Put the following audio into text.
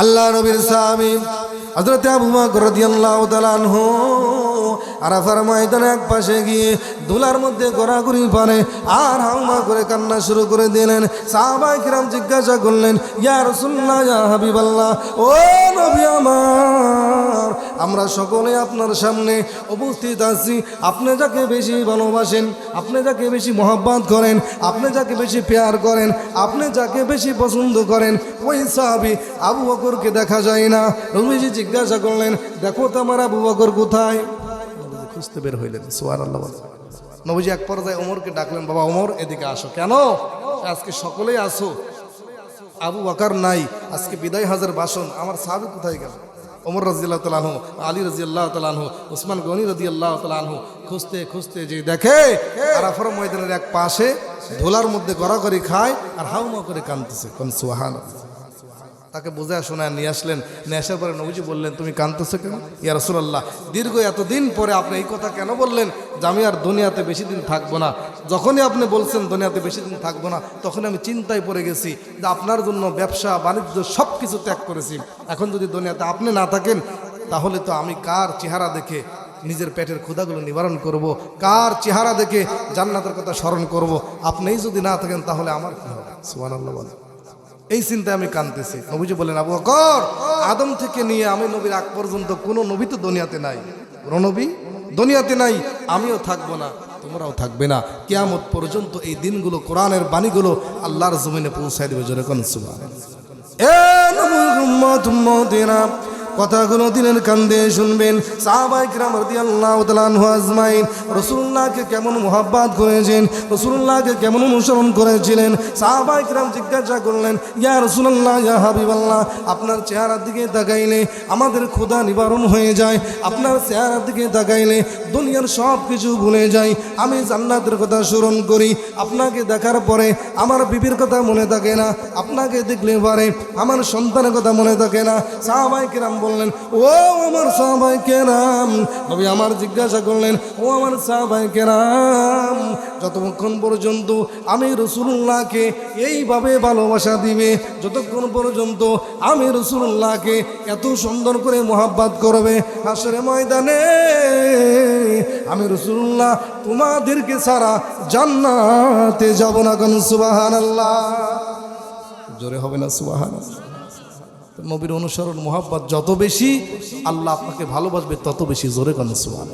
আল্লাহ নবীর সাহাবী হযরত আবু বকর রাদিয়াল্লাহু তাআলা আনহু আরাফার ময়দানে এক পাশে গিয়ে দুলার মধ্যে গোড়াগুড়ি পারে আর হাউমা করে কান্না শুরু করে দিলেন। সাহাবাই কিরাম জিজ্ঞাসা করলেন, ইয়া রাসূলুল্লাহ, ইয়া হাবিবাল্লাহ, ও নবী আমার আমরা সকলে আপনার সামনে উপস্থিত আছি। আপনি যাকে বেশি ভালোবাসেন, আপনি যাকে বেশি মহব্বত করেন, আপনি যাকে বেশি পেয়ার করেন, আপনি যাকে বেশি পছন্দ করেন, ওই সাহাবি আবু বকরকে দেখা যায় না। রবিজি জিজ্ঞাসা করলেন, দেখো তো আমার আবু বকর কোথায়? খুঁজতে বের হইলেন সোয়ার আল্লাহ। নবীজি এক পর্যায়ে ওমরকে ডাকলেন, বাবা ওমর, এদিকে আসো। কেন? আজকে সকলেই আসো। আবু বাকার নাই। আজকে বিদায় হাজার বাসন। আমার সাহাবি কোথায় গেল? ওমর রাজিয়াল্লাহ তালাহু আলী রাজিয়াল্লাহ তালাহু উসমান গনি রাজিয়াল্লাহ তালাহু খুঁজতে খুঁজতে যে দেখে আরাফার ময়দানের এক পাশে ধোলার মধ্যে গড়াগড়ি খায় আর হাউমা করে কানতেছে কোন সুহান তাকে বোঝায় শোনায় নিয়ে আসলেন, নিয়ে আসার পরে নবীজি বললেন, তুমি কাঁদতেছো কেন? ইয়া রসুল্লাহ দীর্ঘ এতদিন পরে আপনি এই কথা কেন বললেন? যে আমি আর দুনিয়াতে বেশি দিন থাকব না। যখনই আপনি বলছেন দুনিয়াতে বেশি দিন থাকব না তখন আমি চিন্তায় পড়ে গেছি যে আপনার জন্য ব্যবসা, বাণিজ্য সব কিছু ত্যাগ করেছি। এখন যদি দুনিয়াতে আপনি না থাকেন, তাহলে তো আমি কার চেহারা দেখে নিজের পেটের ক্ষুধাগুলো নিবারণ করব? কার চেহারা দেখে জান্নাতের কথা স্মরণ করব? আপনিই যদি না থাকেন, তাহলে আমার কি হবে? সুবহানাল্লাহ বলেন। এই চিন্তায় আমি কানতেছি নবীজি বলেন আবু আকর আদম থেকে নিয়ে আমি নবীর আগ পর্যন্ত কোনো নবী তো দুনিয়াতে নাই। কোনো নবী দুনিয়াতে নাই, আমিও থাকব না, তোমরাও থাকবে না। কেয়ামত পর্যন্ত এই দিনগুলো, কোরআনের বাণীগুলো আল্লাহর জমিনে পৌঁছায় দেবে জোরে কোন নবীর কথাগুলো দিনের কান্দে শুনবেন। সাহাবাই কিরাম রাদিয়াল্লাহু তাআলা আনহু আজমাইন। রাসূলুল্লাহকে কেমন মোহাব্বত করেছেন রসুল্লাহকে কেমন অনুসরণ করেছিলেন। সাহাবাই কিরাম জিজ্ঞাসা করলেন, ইয়া রাসূলুল্লাহ, ইয়া হাবিবাল্লাহ, আপনার চেহারার দিকে তাকাইলে আমাদের ক্ষুধা নিবারণ হয়ে যায়, আপনার চেহারার দিকে তাকাইলে দুনিয়ার সব কিছু ভুলে যাই আমি জান্নাতের কথা স্মরণ করি, আপনাকে দেখার পরে আমার বিবির কথা মনে থাকে না, আপনাকে দেখলে পারে, আমার সন্তানের কথা মনে থাকে না। সাহাবাই কিরাম বললেন, ও আমার সাহাবাই কেরাম। নবী আমার জিজ্ঞাসা করলেন, ও আমার সাহাবাই কেরাম, যতক্ষণ পর্যন্ত আমি রসুল্লাহকে এইভাবে ভালোবাসা দিবে, যতক্ষণ পর্যন্ত আমি রসুল্লাহকে এত সুন্দর করে মোহাব্বাত করবে হাসরে ময়দানে আমি রসুল্লাহ তোমাদেরকে ছাড়া জান্নাতে যাব না কোন? সুবাহান আল্লাহ জোরে হবে না সুবাহান নবীর অনুসরণ মোহাব্বত যত বেশি আল্লাহ আপনাকে ভালোবাসবে তত বেশি। জোরে কোন সুবাহান